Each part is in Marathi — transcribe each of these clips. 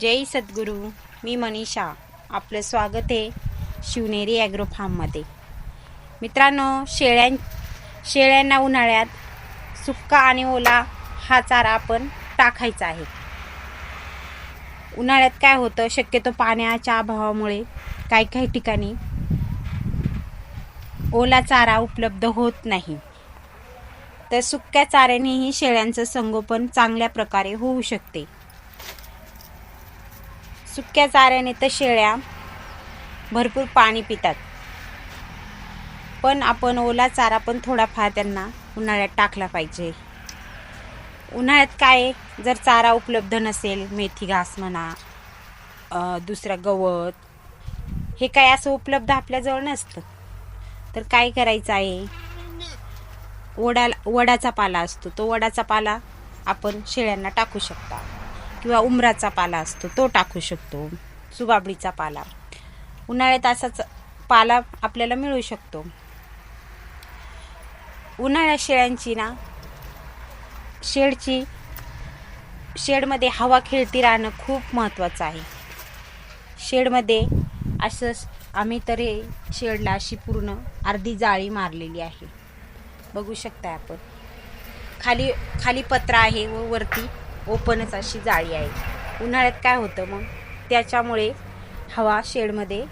जय सद्गुरू मी मनीषा. आपलं स्वागत आहे शिवनेरी ॲग्रो फार्ममध्ये. मित्रांनो शेळ्यां शेळ्यांना उन्हाळ्यात सुक्का आणि ओला हा चारा आपण टाकायचा आहे. उन्हाळ्यात काय होतं शक्यतो पाण्याच्या अभावामुळे काही काही ठिकाणी ओला चारा उपलब्ध होत नाही. तर सुक्या चाऱ्यानेही शेळ्यांचं संगोपन चांगल्या प्रकारे होऊ शकते. सुक्या चाऱ्याने तर शेळ्या भरपूर पाणी पितात. पण आपण ओला चारा पण थोडाफार त्यांना उन्हाळ्यात टाकला पाहिजे. उन्हाळ्यात काय जर चारा उपलब्ध नसेल मेथी घास म्हणा दुसरं दुसरा गवत हे काय असं उपलब्ध आपल्याजवळ नसतं. तर काय करायचं आहे? वडा वडाचा पाला असतो तो वडाचा पाला आपण शेळ्यांना टाकू शकता. किंवा उमराचा पाला असतो तो टाकू शकतो सुबाबडीचा पाला. उन्हाळ्यात असाच पाला आपल्याला मिळू शकतो. उन्हाळ्या शेळ्यांची ना शेडची शेडमध्ये हवा खेळती राहणं खूप महत्त्वाचं आहे. शेडमध्ये असं आम्ही तरी शेडला अशी पूर्ण अर्धी जाळी मारलेली आहे. बघू शकता आपण. खाली खाली पत्रा आहे व वरती ओपनच अशी जाळी आहे. उन्हाळ्यात काय होतं मग? त्याच्यामुळे हवा शेडमध्ये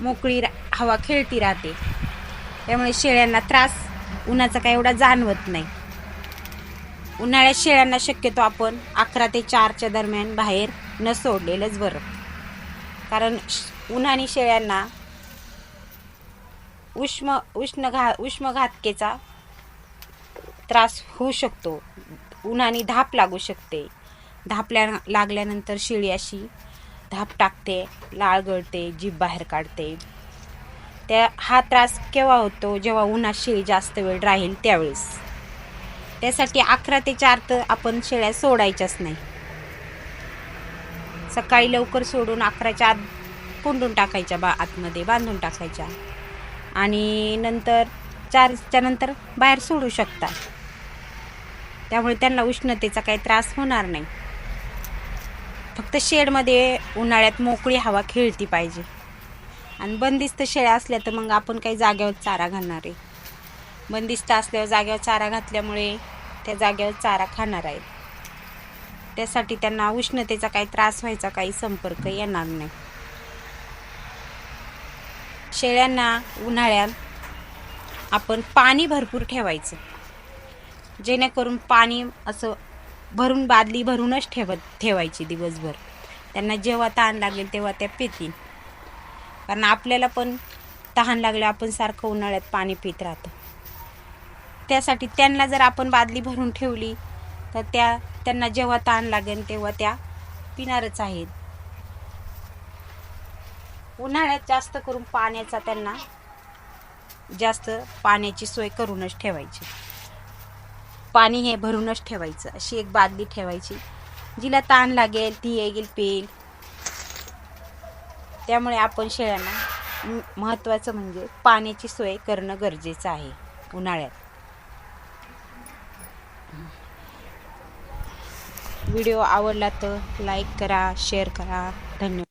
मोकळी रा हवा खेळती राहते. त्यामुळे शेळ्यांना त्रास उन्हाचा काय एवढा जाणवत नाही. उन्हाळ्यात शेळ्यांना शक्यतो आपण अकरा ते चारच्या दरम्यान बाहेर न सोडलेलंच बरं. कारण श- उन्हाने शेळ्यांना उष्म उष्ण घा उष्मघातकेचा त्रास होऊ शकतो. उन्हाने धाप लागू शकते. धापल्या लागल्यानंतर शिळी अशी धाप टाकते लाळ गळते जीभ बाहेर काढते. त्या हा त्रास केव्हा होतो? जेव्हा उन्हात शेळी जास्त वेळ राहील त्यावेळेस. त्यासाठी अकरा ते चार तर आपण शेळ्या सोडायच्याच नाही. सकाळी लवकर सोडून अकराच्या आत कोंडून टाकायच्या बा आतमध्ये बांधून टाकायच्या. आणि नंतर चारच्या नंतर बाहेर सोडू शकता. त्यामुळे त्यांना उष्णतेचा काही त्रास होणार नाही. फक्त शेडमध्ये उन्हाळ्यात मोकळी हवा खेळती पाहिजे. आणि बंदिस्त शेळ्या असल्या तर मग आपण काही जाग्यावर चारा घालणार आहे. बंदिस्त असल्यावर जाग्यावर चारा घातल्यामुळे त्या जाग्यावर चारा खाणार आहेत. त्यासाठी त्यांना उष्णतेचा काही त्रास व्हायचा काही संपर्क येणार नाही. शेळ्यांना उन्हाळ्यात आपण पाणी भरपूर ठेवायचं. जेणेकरून पाणी असं भरून बादली भरूनच ठेवत ठेवायची दिवसभर. त्यांना जेव्हा तहान लागेल तेव्हा त्या पितील. कारण आपल्याला पण तहान लागलं आपण सारखं उन्हाळ्यात पाणी पित राहतो. त्यासाठी त्यांना जर आपण बादली भरून ठेवली तर त्या त्यांना जेव्हा ताण लागेल तेव्हा त्या पिणारच आहेत. उन्हाळ्यात जास्त करून पाण्याचा त्यांना जास्त पाण्याची सोय करूनच ठेवायची. पाणी हे भरूनच ठेवायचं. अशी एक बादली ठेवायची. जिला ताण लागेल ती येईल पेल. त्यामुळे आपण शेळ्यांना महत्त्वाचं म्हणजे पाण्याची सोय करणं गरजेचं आहे उन्हाळ्यात. व्हिडिओ आवडला तर लाईक करा शेअर करा. धन्यवाद.